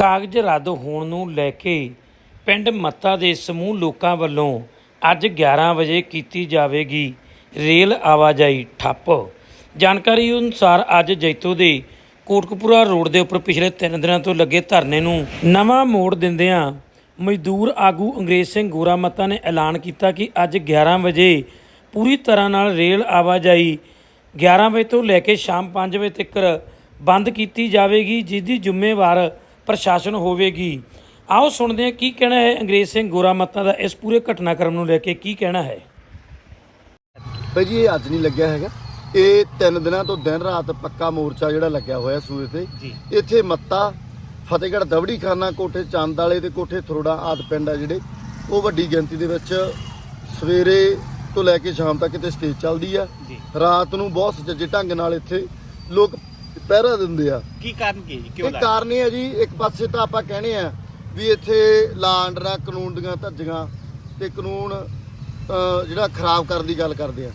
ਕਾਗਜ਼ ਰੱਦ ਹੋਣ ਨੂੰ ਲੈ ਕੇ ਪਿੰਡ ਮੱਤਾ ਦੇ ਸਮੂਹ ਲੋਕਾਂ ਵੱਲੋਂ ਅੱਜ 11 ਵਜੇ ਕੀਤੀ ਜਾਵੇਗੀ ਰੇਲ ਆਵਾਜਾਈ ਠੱਪ। ਜਾਣਕਾਰੀ ਅਨੁਸਾਰ ਅੱਜ ਜੈਤੋ ਦੇ ਕੋਟਕਪੂਰਾ ਰੋਡ ਦੇ ਉੱਪਰ ਪਿਛਲੇ 3 ਦਿਨਾਂ ਤੋਂ ਲੱਗੇ ਧਰਨੇ ਨੂੰ ਨਵਾਂ ਮੋੜ ਦਿੰਦਿਆਂ ਮਜ਼ਦੂਰ ਆਗੂ ਅੰਗਰੇਜ਼ ਸਿੰਘ ਗੋਰਾ ਮੱਤਾ ਨੇ ਐਲਾਨ ਕੀਤਾ ਕਿ ਅੱਜ 11 ਵਜੇ ਪੂਰੀ ਤਰ੍ਹਾਂ ਨਾਲ ਰੇਲ ਆਵਾਜਾਈ 11 ਵਜੇ ਤੋਂ ਲੈ ਕੇ ਸ਼ਾਮ 5 ਵਜੇ ਤੱਕ ਬੰਦ ਕੀਤੀ ਜਾਵੇਗੀ ਜਿਸ ਦੀ ਜ਼ਿੰਮੇਵਾਰ ਪ੍ਰਸ਼ਾਸਨ ਹੋਵੇਗੀ। ਆਓ ਸੁਣਦੇ ਹਾਂ ਕੀ ਕਹਿਣਾ ਹੈ ਅੰਗਰੇਜ਼ ਸਿੰਘ ਗੋਰਾ ਮੱਤਾ ਦਾ ਇਸ ਪੂਰੇ ਘਟਨਾਕ੍ਰਮ ਨੂੰ ਲੈ ਕੇ ਕੀ ਕਹਿਣਾ ਹੈ। ਭਾਈ ਜੀ ਇਹ ਅੱਜ ਨਹੀਂ ਲੱਗਿਆ ਹੈਗਾ। ਇਹ ਤਿੰਨ ਦਿਨਾਂ ਤੋਂ ਦਿਨ ਰਾਤ ਪੱਕਾ ਮੋਰਚਾ ਜਿਹੜਾ ਲੱਗਿਆ ਹੋਇਆ ਸੂਏ ਤੇ। ਇੱਥੇ ਮੱਤਾ ਫਤਿਹਗੜ੍ਹ ਦਵੜੀ ਖਾਨਾ ਕੋਠੇ ਚੰਦ ਵਾਲੇ ਤੇ ਕੋਠੇ ਥਰੋੜਾ ਆਦ ਪਿੰਡ ਆ ਜਿਹੜੇ। ਉਹ ਵੱਡੀ ਗਿਣਤੀ ਦੇ ਵਿੱਚ ਸਵੇਰੇ ਤੋਂ ਲੈ ਕੇ ਸ਼ਾਮ ਤੱਕ ਇੱਥੇ ਸਟੇਜ ਚੱਲਦੀ ਆ। ਰਾਤ ਨੂੰ ਬਹੁਤ ਸੁਚੱਜੇ ਢੰਗ ਨਾਲ ਇੱਥੇ ਲੋਕ ਪਹਿਰਾ ਦਿੰਦੇ ਆ। ਕੀ ਕਾਰਨ ਕੀ ਜੀ? ਕਿਉਂ ਇਹ ਕਾਰਨ ਇਹ ਹੈ ਜੀ ਇੱਕ ਪਾਸੇ ਤਾਂ ਆਪਾਂ ਕਹਿੰਦੇ ਆ ਵੀ ਇੱਥੇ ਲਾਂਡਰਾ ਕਾਨੂੰਨ ਦੀਆਂ ਧੱਜੀਆਂ ਤੇ ਕਾਨੂੰਨ ਅਹ, ਜਿਹੜਾ ਖਰਾਬ ਕਰਨ ਦੀ ਗੱਲ ਕਰਦੇ ਆ।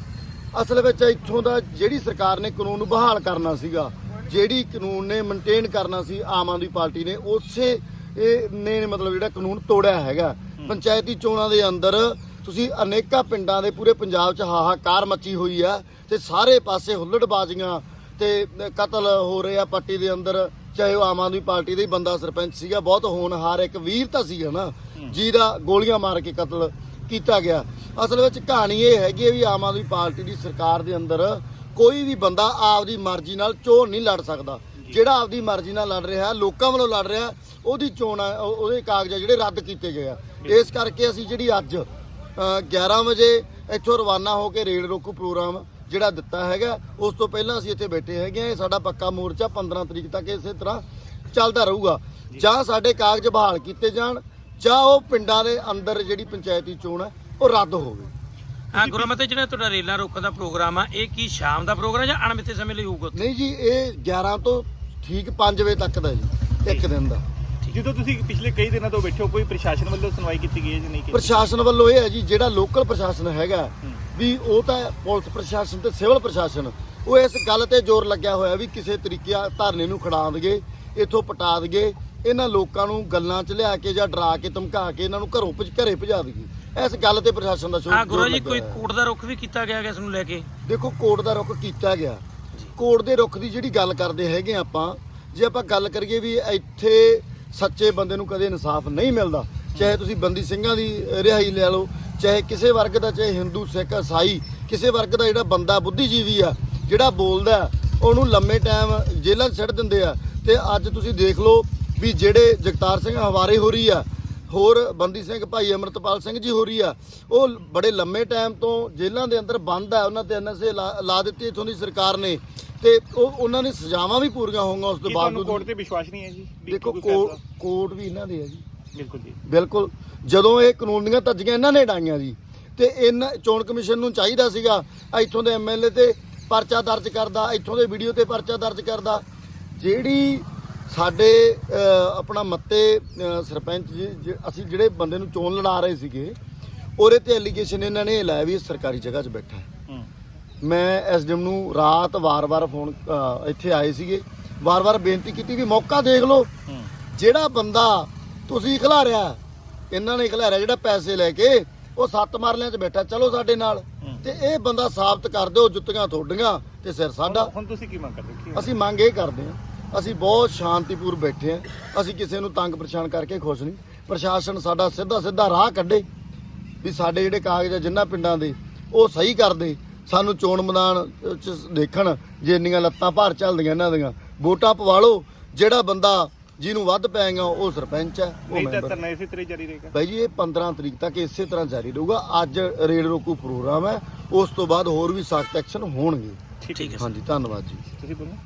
ਅਸਲ ਵਿੱਚ ਇੱਥੋਂ ਦਾ ਜਿਹੜੀ ਸਰਕਾਰ ਨੇ ਕਾਨੂੰਨ ਨੂੰ ਬਹਾਲ ਕਰਨਾ ਸੀਗਾ ਜਿਹੜੀ ਕਾਨੂੰਨ ਨੇ ਮੇਨਟੇਨ ਕਰਨਾ ਸੀ ਆਮ ਆਦਮੀ ਪਾਰਟੀ ਨੇ ਉਸੇ ਇਹ ਨੇ ਮਤਲਬ ਜਿਹੜਾ ਕਾਨੂੰਨ ਤੋੜਿਆ ਹੈਗਾ। ਪੰਚਾਇਤੀ ਚੋਣਾਂ ਦੇ ਅੰਦਰ ਤੁਸੀਂ ਅਨੇਕਾਂ ਪਿੰਡਾਂ ਦੇ ਪੂਰੇ ਪੰਜਾਬ 'ਚ ਹਾਹਾਕਾਰ ਮੱਚੀ ਹੋਈ ਆ ਤੇ ਸਾਰੇ ਪਾਸੇ ਹੁੱਲੜਬਾਜ਼ੀਆਂ ਤੇ ਕਤਲ ਹੋ ਰਹੇ ਆ ਪੱਟੀ ਦੇ ਅੰਦਰ ਚਾਹੇ ਉਹ ਆਮ ਆਦਮੀ ਪਾਰਟੀ ਦਾ ਹੀ ਬੰਦਾ ਸਰਪੰਚ ਸੀਗਾ ਬਹੁਤ ਹੋਣਹਾਰ ਇੱਕ ਵੀਰ ਤਾਂ ਸੀਗਾ ਨਾ ਜਿਹਦਾ ਗੋਲੀਆਂ ਮਾਰ ਕੇ ਕਤਲ ਕੀਤਾ ਗਿਆ। ਅਸਲ ਵਿੱਚ ਕਹਾਣੀ ਇਹ ਹੈਗੀ ਵੀ ਆਮ ਆਦਮੀ ਪਾਰਟੀ ਦੀ ਸਰਕਾਰ ਦੇ ਅੰਦਰ ਕੋਈ ਵੀ ਬੰਦਾ ਆਪਦੀ ਮਰਜ਼ੀ ਨਾਲ ਚੋਣ ਨਹੀਂ ਲੜ ਸਕਦਾ। ਜਿਹੜਾ ਆਪਦੀ ਮਰਜ਼ੀ ਨਾਲ ਲੜ ਰਿਹਾ ਲੋਕਾਂ ਵੱਲੋਂ ਲੜ ਰਿਹਾ ਉਹਦੀ ਚੋਣ ਉਹਦੇ ਕਾਗਜ਼ ਜਿਹੜੇ ਰੱਦ ਕੀਤੇ ਗਏ ਆ। ਇਸ ਕਰਕੇ ਅਸੀਂ ਜਿਹੜੀ ਅੱਜ ਅ, 11 ਵਜੇ ਇੱਥੋਂ ਰਵਾਨਾ ਹੋ ਕੇ ਰੇਲ ਰੋਕੂ ਪ੍ਰੋਗਰਾਮ ਜਿਹੜਾ ਦਿੱਤਾ ਹੈਗਾ ਉਸ ਤੋਂ ਪਹਿਲਾਂ ਅਸੀਂ ਇੱਥੇ ਬੈਠੇ ਹੈਗੇ ਆ ਇਹ ਸਾਡਾ ਪੱਕਾ ਮੋਰਚਾ 15 ਤਰੀਕ ਤੱਕ ਇਸੇ ਤਰ੍ਹਾਂ ਚੱਲਦਾ ਰਹੂਗਾ। ਜਾਂ ਸਾਡੇ ਕਾਗਜ਼ ਬਹਾਲ ਕੀਤੇ ਜਾਣ ਜਾਂ ਉਹ ਪਿੰਡਾਂ ਦੇ ਅੰਦਰ ਜਿਹੜੀ ਪੰਚਾਇਤੀ ਚੋਣ ਹੈ ਉਹ ਰੱਦ ਹੋਵੇ। ਹਾਂ ਗੋਰਾ ਮੱਤਾ ਜਿਹੜਾ ਤੁਹਾਡਾ ਰੇਲਾਂ ਰੋਕਣ ਦਾ ਪ੍ਰੋਗਰਾਮ ਆ ਇਹ ਕੀ ਸ਼ਾਮ ਦਾ ਪ੍ਰੋਗਰਾਮ ਜਾਂ ਅਣਮਿੱਥੇ ਸਮੇਂ ਲਈ ਹੋਊਗਾ ਨਹੀਂ ਜੀ ਇਹ 11 ਤੋਂ ਠੀਕ 5 ਵਜੇ ਤੱਕ ਦਾ ਜੀ ਇੱਕ ਦਿਨ ਦਾ। ਜਦੋਂ ਤੁਸੀਂ ਪਿਛਲੇ ਕਈ ਦਿਨਾਂ ਤੋਂ ਬੈਠੇ ਹੋ ਕੋਈ ਪ੍ਰਸ਼ਾਸਨ ਵੱਲੋਂ ਸੁਣਵਾਈ ਕੀਤੀ ਗਈ ਹੈ ਜਾਂ ਨਹੀਂ ਕੀਤੀ? ਪ੍ਰਸ਼ਾਸਨ ਵੱਲੋਂ ਇਹ ਹੈ ਜੀ ਜਿਹੜਾ ਲੋਕਲ ਪ੍ਰਸ਼ਾਸਨ ਹੈਗਾ। ਵੀ ਉਹ ਤਾਂ ਪੁਲਿਸ ਪ੍ਰਸ਼ਾਸਨ ਤੇ ਸਿਵਲ ਪ੍ਰਸ਼ਾਸਨ ਉਹ ਇਸ ਗੱਲ ਤੇ ਜ਼ੋਰ ਲੱਗਿਆ ਹੋਇਆ ਵੀ ਕਿਸੇ ਤਰੀਕੇ ਆ ਧਰਨੇ ਨੂੰ ਖੜਾ ਦਈਏ ਇੱਥੋਂ ਪਟਾ ਦਈਏ ਇਹਨਾਂ ਲੋਕਾਂ ਨੂੰ ਗੱਲਾਂ 'ਚ ਲਿਆ ਕੇ ਜਾਂ ਡਰਾ ਕੇ ਧਮਕਾ ਕੇ ਇਹਨਾਂ ਨੂੰ ਘਰੋਂ ਭਜ ਘਰੇ ਭਜਾ ਦਈਏ ਇਸ ਗੱਲ ਤੇ ਪ੍ਰਸ਼ਾਸਨ ਦਾ ਜ਼ੋਰ ਹਾਂ ਗੋਰਾ ਜੀ ਕੋਈ। ਕੋਰਟ ਦਾ ਰੁਖ ਵੀ ਕੀਤਾ ਗਿਆ ਇਸ ਨੂੰ ਲੈ ਕੇ? ਦੇਖੋ ਕੋਰਟ ਦਾ ਰੁਖ ਕੀਤਾ ਗਿਆ। ਕੋਰਟ ਦੇ ਰੁਖ ਦੀ ਜਿਹੜੀ ਗੱਲ ਕਰਦੇ ਹੈਗੇ ਆਪਾਂ ਜੇ ਆਪਾਂ ਗੱਲ ਕਰੀਏ ਵੀ ਇੱਥੇ ਸੱਚੇ ਬੰਦੇ ਨੂੰ ਕਦੇ ਇਨਸਾਫ ਨਹੀਂ ਮਿਲਦਾ। ਚਾਹੇ ਤੁਸੀਂ ਬੰਦੀ ਸਿੰਘਾਂ ਦੀ ਰਿਹਾਈ ਲੈ ਲਓ, ਚਾਹੇ ਕਿਸੇ ਵਰਗ ਦਾ, ਚਾਹੇ ਹਿੰਦੂ, ਸਿੱਖ ਇਸਾਈ ਕਿਸੇ ਵਰਗ ਦਾ ਜਿਹੜਾ ਬੰਦਾ ਬੁੱਧੀਜੀਵੀ ਆ, ਜਿਹੜਾ ਬੋਲਦਾ ਉਹਨੂੰ ਲੰਮੇ ਟਾਈਮ ਜੇਲ੍ਹਾਂ 'ਚ ਛੱਡ ਦਿੰਦੇ ਆ। ਤੇ ਅੱਜ ਤੁਸੀਂ ਦੇਖ ਲਓ ਵੀ ਜਿਹੜੇ ਜਗਤਾਰ ਸਿੰਘ ਹਵਾਰੇ ਹੋ ਰਹੀ ਆ ਹੋਰ ਬੰਦੀ ਸਿੰਘ ਭਾਈ ਅਮਰਤਪਾਲ ਸਿੰਘ ਜੀ ਹੋ ਰਹੀ ਆ ਉਹ ਬੜੇ ਲੰਮੇ ਟਾਈਮ ਤੋਂ ਜੇਲ੍ਹਾਂ ਦੇ ਅੰਦਰ ਬੰਦ ਆ ਉਹਨਾਂ ਤੇ ਐਨਐਸਏ ਲਾ ਦਿੱਤੀ ਇਥੋਂ ਦੀ ਸਰਕਾਰ ਨੇ। ਤੇ ਉਹ ਉਹਨਾਂ ਨੇ ਸਜ਼ਾਵਾਂ ਵੀ ਪੂਰੀਆਂ ਹੋਣਗੀਆਂ ਉਸ ਤੋਂ ਬਾਵਜੂਦ ਕੋਰਟ ਤੇ ਵਿਸ਼ਵਾਸ ਨਹੀਂ ਹੈ ਜੀ? ਦੇਖੋ ਕੋਰਟ ਵੀ ਇਹਨਾਂ ਦੇ ਆ ਜੀ। ਬਿਲਕੁਲ ਜੀ। ਬਿਲਕੁਲ। ਜਦੋਂ ਇਹ ਕਾਨੂੰਨ ਦੀਆਂ ਧੱਜੀਆਂ ਇਹਨਾਂ ਨੇ ਡਾਈਆਂ ਜੀ ਤੇ ਇਹਨਾਂ ਚੋਣ ਕਮਿਸ਼ਨ ਨੂੰ ਚਾਹੀਦਾ ਸੀਗਾ ਇੱਥੋਂ ਦੇ ਐਮਐਲਏ ਤੇ ਪਰਚਾ ਦਰਜ ਕਰਦਾ ਇੱਥੋਂ ਦੇ ਵੀਡੀਓ ਤੇ ਪਰਚਾ ਦਰਜ ਕਰਦਾ। ਜਿਹੜੀ ਸਾਡੇ ਆਪਣਾ ਮੱਤੇ ਸਰਪੰਚ ਜੀ ਅਸੀਂ ਜਿਹੜੇ ਬੰਦੇ ਨੂੰ ਚੋਣ ਲੜਾ ਰਹੇ ਸੀਗੇ ਉਹਦੇ ਤੇ ਐਲੀਗੇਸ਼ਨ ਇਹਨਾਂ ਨੇ ਲਾਇਆ ਵੀ ਸਰਕਾਰੀ ਜਗ੍ਹਾ 'ਚ ਬੈਠਾ ਹੈ। ਮੈਂ ਐਸਡੀਐਮ ਨੂੰ ਰਾਤ ਵਾਰ-ਵਾਰ ਫੋਨ ਇੱਥੇ ਆਏ ਸੀਗੇ। ਵਾਰ-ਵਾਰ ਬੇਨਤੀ ਕੀਤੀ ਵੀ ਮੌਕਾ ਦੇਖ ਲਓ। ਜਿਹੜਾ ਬੰਦਾ ਤੁਸੀਂ ਖਿਲਾਰਿਆ ਇਹਨਾਂ ਨੇ ਖਿਲਾਰਿਆ ਜਿਹੜਾ ਪੈਸੇ ਲੈ ਕੇ ਉਹ ਸੱਤ ਮਰਲਿਆਂ 'ਚ ਬੈਠਾ ਚਲੋ ਸਾਡੇ ਨਾਲ। ਤੇ ਇਹ ਬੰਦਾ ਸਾਬਤ ਕਰ ਦਿਓ ਜੁੱਤੀਆਂ ਤੁਹਾਡੀਆਂ ਤੇ ਸਿਰ ਸਾਡਾ। ਹੁਣ- ਤੁਸੀਂ ਕੀ ਮੰਗ ਕਰਦੇ? ਅਸੀਂ ਮੰਗ ਇਹ ਕਰਦੇ ਹਾਂ ਅਸੀਂ ਬਹੁਤ ਸ਼ਾਂਤੀਪੂਰ ਬੈਠੇ ਹਾਂ। ਅਸੀਂ ਕਿਸੇ ਨੂੰ ਤੰਗ ਪਰੇਸ਼ਾਨ ਕਰਕੇ ਖੁਸ਼ ਨਹੀਂ। ਪ੍ਰਸ਼ਾਸਨ ਸਾਡਾ ਸਿੱਧਾ ਸਿੱਧਾ ਰਾਹ ਕੱਢੇ ਵੀ ਸਾਡੇ ਜਿਹੜੇ ਕਾਗਜ਼ ਆ ਜਿੰਨਾ ਪਿੰਡਾਂ ਦੇ ਉਹ ਸਹੀ ਕਰਦੇ ਸਾਨੂੰ ਚੋਣ ਮੈਦਾਨ ਚ ਦੇਖਣ ਜੇ ਇੰਨੀਆਂ ਲੱਤਾਂ ਭਾਰ ਚੱਲਦੀਆਂ ਇਹਨਾਂ ਦੀਆਂ। ਵੋਟਾਂ ਪਵਾ ਲਓ। ਜਿਹੜਾ ਬੰਦਾ ਜਿਹਨੂੰ ਵੱਧ ਪੈਗਾ ਉਹ ਸਰਪੰਚ ਹੈ ਉਹ ਨਹੀਂ ਤਾਂ ਮੈਂਬਰ। ਧਰਨਾ ਇਸੇ ਤਰ੍ਹਾਂ ਹੀ ਜਾਰੀ ਰਹੇਗਾ। ਭਾਈ ਜੀ ਇਹ 15 ਤਰੀਕ ਤੱਕ ਇਸੇ ਤਰ੍ਹਾਂ ਜਾਰੀ ਰਹੂਗਾ। ਅੱਜ ਰੇਲ ਰੋਕੂ ਪ੍ਰੋਗਰਾਮ ਹੈ। ਉਸ ਤੋਂ ਬਾਅਦ ਹੋਰ ਵੀ ਸਖਤ ਐਕਸ਼ਨ ਹੋਣਗੇ। ਠੀਕ ਹੈ। ਹਾਂਜੀ ਧੰਨਵਾਦ ਜੀ। ਤੁਸੀਂ ਬੋਲੋ।